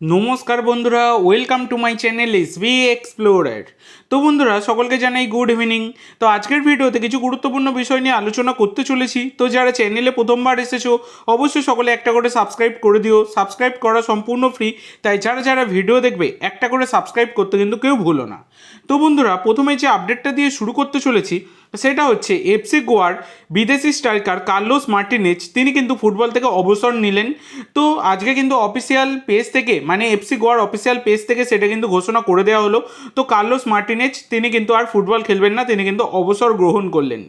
নমস্কার বন্ধুরা welcome to my channel S B explorer তো বন্ধুরা, সকলকে জানাই গুড ইভিনিং তো আজকের ভিডিওতে কিছু গুরুত্বপূর্ণ বিষয় নিয়ে আলোচনা করতে চলেছি। তো যারা চ্যানেলে প্রথমবার এসেছ, অবশ্যই সকলে একটা করে সাবস্ক্রাইব করে দিও। সাবস্ক্রাইব করা সম্পূর্ণ ফ্রি তাই যারা যারা ভিডিও দেখবে, একটা করে সাবস্ক্রাইব করতে কিন্তু কেউ ভুলো না। তো বন্ধুরা, প্রথমে যে আপডেটটা দিয়ে শুরু করতে চলেছি সেটা হচ্ছে এফসি গোয়ার বিদেশি স্ট্রাইকার কার্লোস মার্টিনেজ, তিনি কিন্তু ফুটবল থেকে অবসর নিলেন। তো আজকে কিন্তু অফিসিয়াল পেজ থেকে মানে এফসি গোয়ার অফিসিয়াল পেজ থেকে সেটা কিন্তু ঘোষণা করে দেওয়া হলো। তো কার্লোস মার্টিনেজ, তিনি কিন্তু আর ফুটবল খেলবেন না, তিনি কিন্তু অবসর গ্রহণ করলেন।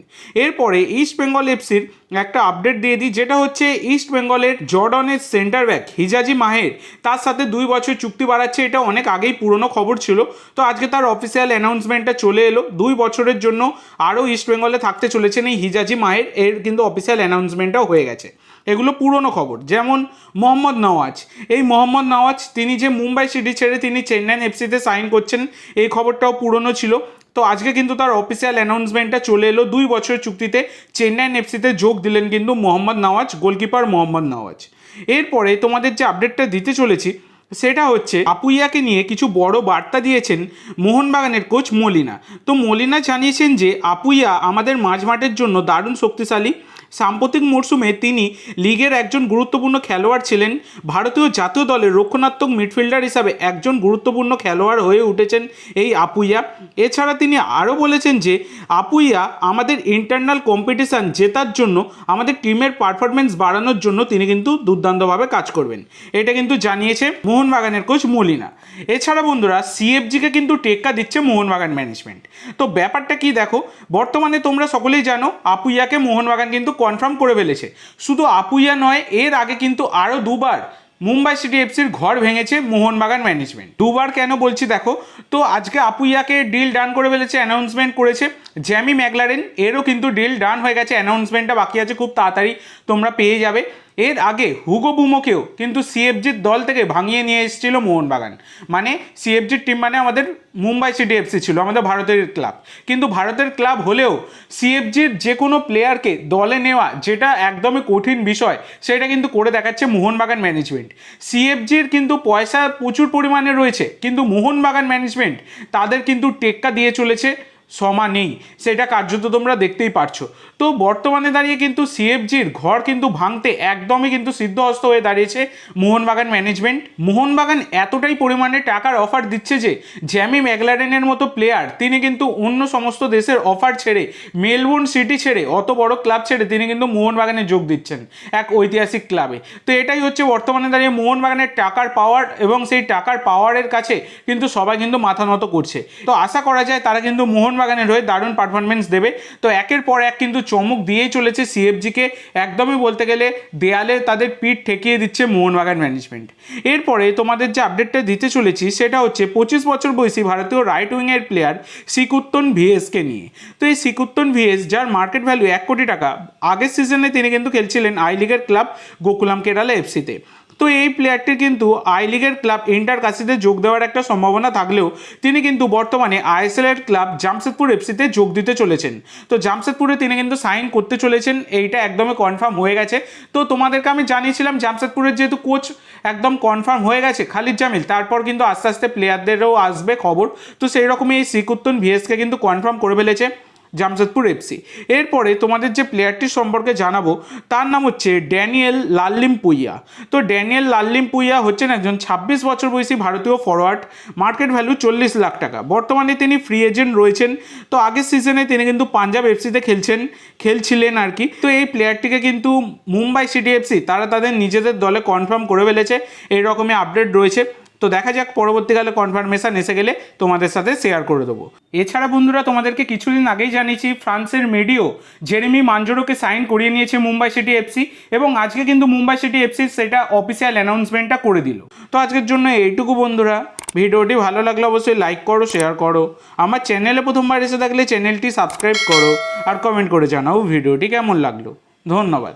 এরপরে ইস্ট বেঙ্গল এফসির একটা আপডেট দিয়ে দিই, যেটা হচ্ছে ইস্ট বেঙ্গলের জর্ডনের সেন্টার ব্যাক হিজাজি মাহের, তার সাথে দুই বছর চুক্তি বাড়াচ্ছে, এটা অনেক আগেই পুরনো খবর ছিল। তো আজকে তার অফিসিয়াল অ্যানাউন্সমেন্টটা চলে এলো। দুই বছরের জন্য আরও ইস্ট বেঙ্গলে থাকতে চলেছেন এই হিজাজি মাহের এর কিন্তু অফিসিয়াল অ্যানাউন্সমেন্টটাও হয়ে গেছে। এগুলো পুরনো খবর। যেমন মোহাম্মদ নওয়াজ। এই মোহাম্মদ নওয়াজ, তিনি যে মুম্বাই সিটি ছেড়ে তিনি চেন্নাই এফসিতে সাইন করছেন, এই খবরটাও পুরনো ছিল। তো আজকে কিন্তু তার অফিসিয়াল অ্যানাউন্সমেন্টটা চলে এলো দুই বছরের চুক্তিতে। চেন্নাই এফসিতে যোগ দিলেন কিন্তু মোহাম্মদ নওয়াজ গোলকিপার মোহাম্মদ নওয়াজ। এরপরে তোমাদের যে আপডেটটা দিতে চলেছি সেটা হচ্ছে, আপুইয়াকে নিয়ে কিছু বড় বার্তা দিয়েছেন মোহনবাগানের কোচ মলিনা। তো মলিনা জানিয়েছেন যে, আপুইয়া আমাদের মাঝমাঠের জন্য দারুণ শক্তিশালী সাম্প্রতিক মরশুমে তিনি লিগের একজন গুরুত্বপূর্ণ খেলোয়াড় ছিলেন। ভারতীয় জাতীয় দলের রক্ষণাত্মক মিডফিল্ডার হিসাবে একজন গুরুত্বপূর্ণ খেলোয়াড় হয়ে উঠেছেন এই আপুইয়া। এছাড়া তিনি আরও বলেছেন যে, আপুইয়া আমাদের ইন্টারনাল কম্পিটিশান জেতার জন্য, আমাদের টিমের পারফরমেন্স বাড়ানোর জন্য তিনি কিন্তু দুর্দান্তভাবে কাজ করবেন। এটা কিন্তু জানিয়েছে মোহনবাগানের কোচ মলিনা। এছাড়া বন্ধুরা সিএফজিকে কিন্তু টেক্কা দিচ্ছে মোহনবাগান ম্যানেজমেন্ট তো ব্যাপারটা কি দেখো, বর্তমানে তোমরা সকলেই জানো, আপুইয়াকে মোহনবাগান কিন্তু কনফার্ম করে ফেলেছে। শুধু আপুইয়া নয়, এর আগে কিন্তু আরও দুবার মুম্বাই সিটি এফসির ঘর ভেঙেছে মোহনবাগান ম্যানেজমেন্ট দুবার কেন বলছি দেখো, তো আজকে আপুইয়াকে ডিল ডান করে ফেলেছে অ্যানাউন্সমেন্ট করেছে জ্যামি ম্যাগলারেন এরও কিন্তু ডিল ডান হয়ে গেছে অ্যানাউন্সমেন্টটা বাকি আছে, খুব তাড়াতাড়ি তোমরা পেয়ে যাবে। এর আগে হুগো বুমোকেও কিন্তু সিএফজির দল থেকে ভাঙিয়ে নিয়ে এসেছিল মোহনবাগান। মানে সিএফজির টিম মানে আমাদের মুম্বাই সিটি এফসি ছিল, আমাদের ভারতের ক্লাব কিন্তু ভারতের ক্লাব হলেও সিএফজির যে কোনো প্লেয়ারকে দলে নেওয়া যেটা একদমই কঠিন বিষয়, সেটা কিন্তু করে দেখাচ্ছে মোহনবাগান ম্যানেজমেন্ট সিএফজির কিন্তু পয়সা প্রচুর পরিমাণে রয়েছে, কিন্তু মোহনবাগান ম্যানেজমেন্ট তাদের কিন্তু টেক্কা দিয়ে চলেছে। সমানেই। সেটা কার্যত তোমরা দেখতেই পারছ। তো বর্তমানে দাঁড়িয়ে কিন্তু সিএফজির ঘর কিন্তু ভাঙতে একদমই কিন্তু সিদ্ধহস্ত হয়ে দাঁড়িয়েছে মোহনবাগান ম্যানেজমেন্ট। মোহনবাগান এতটাই পরিমাণে টাকার অফার দিচ্ছে যে, জ্যামি ম্যাগলারেনের মতো প্লেয়ার তিনি কিন্তু অন্য সমস্ত দেশের অফার ছেড়ে, মেলবোর্ন সিটি ছেড়ে, অত বড় ক্লাব ছেড়ে তিনি কিন্তু মোহনবাগানে যোগ দিচ্ছেন এক ঐতিহাসিক ক্লাবে তো এটাই হচ্ছে বর্তমানে দাঁড়িয়ে মোহনবাগানের টাকার পাওয়ার এবং সেই টাকার পাওয়ারের কাছে কিন্তু সবাই কিন্তু মাথা নত করছে। তো আশা করা যায় তারা কিন্তু মোহনবাগানের হয়ে দারুণ পারফরমেন্স দেবে। তো একের পর এক কিন্তু চমক দিয়েই চলেছে সিএফজিকে একদমই বলতে গেলে দেয়ালে তাদের পিঠ ঠেকিয়ে দিচ্ছে মোহনবাগান ম্যানেজমেন্ট এরপরে তোমাদের যে আপডেটটা দিতে চলেছি, সেটা হচ্ছে পঁচিশ বছর বয়সী ভারতীয় রাইট উইংয়ের প্লেয়ার সিকুত্তন ভিএসকে নিয়ে। তো এই সিকুত্তন ভিএস যার মার্কেট ভ্যালু এক কোটি টাকা, আগের সিজনে তিনি কিন্তু খেলছিলেন আই লিগের ক্লাব গোকুলাম কেরালা এফসিতে তো এই প্লেয়ারটির কিন্তু আই লিগের ক্লাব ইন্টার কাশিতে যোগ দেওয়ার একটা সম্ভাবনা থাকলেও তিনি কিন্তু বর্তমানে আইএসএল এর ক্লাব জামশেদপুর এফসিতে যোগ দিতে চলেছেন। তো জামশেদপুরে তিনি কিন্তু সাইন করতে চলেছেন, এইটা একদমই কনফার্ম হয়ে গেছে। তো তোমাদেরকে আমি জানিয়েছিলাম জামশেদপুরের যেহেতু কোচ একদম কনফার্ম হয়ে গেছে, খালিদ জামিল, তারপর কিন্তু আস্তে আস্তে প্লেয়ারদেরও আসবে খবর। তো সেই রকমই এই সিকুত্তন ভিএসকে কিন্তু কনফার্ম করে ফেলেছে। জামশেদপুর এফসি এরপরে তোমাদের যে প্লেয়ারটির সম্পর্কে জানাব, তার নাম হচ্ছে ড্যানিয়েল লাল্লিম পুইয়া তো ড্যানিয়েল লাল্লিম পুইয়া হচ্ছেন একজন ছাব্বিশ বছর বয়সী ভারতীয় ফরওয়ার্ড মার্কেট ভ্যালু চল্লিশ লাখ টাকা। বর্তমানে তিনি ফ্রি এজেন্ট রয়েছেন। তো আগের সিজনে তিনি কিন্তু পাঞ্জাব এফসিতে খেলছেন, খেলছিলেন আর কি তো এই প্লেয়ারটিকে কিন্তু মুম্বাই সিটি এফসি তারা তাদের নিজেদের দলে কনফার্ম করে ফেলেছে। এইরকমই আপডেট রয়েছে। তো দেখা যাক, পরবর্তীকালে কনফার্মেশন এসে গেলে তোমাদের সাথে শেয়ার করে দেবো। এছাড়া বন্ধুরা, তোমাদেরকে কিছুদিন আগেই জানিয়েছি, ফ্রান্সের মেডিও জেরেমি মাঞ্জোরোকে সাইন করিয়ে নিয়েছে মুম্বাই সিটি এফসি এবং আজকে কিন্তু মুম্বাই সিটি এফসি সেটা অফিসিয়াল অ্যানাউন্সমেন্টটা করে দিল। তো আজকের জন্য এইটুকু বন্ধুরা। ভিডিওটি ভালো লাগলে অবশ্যই লাইক করো শেয়ার করো। আমার চ্যানেলে প্রথমবার এসে থাকলে চ্যানেলটি সাবস্ক্রাইব করো আর কমেন্ট করে জানাও ভিডিওটি কেমন লাগল। ধন্যবাদ।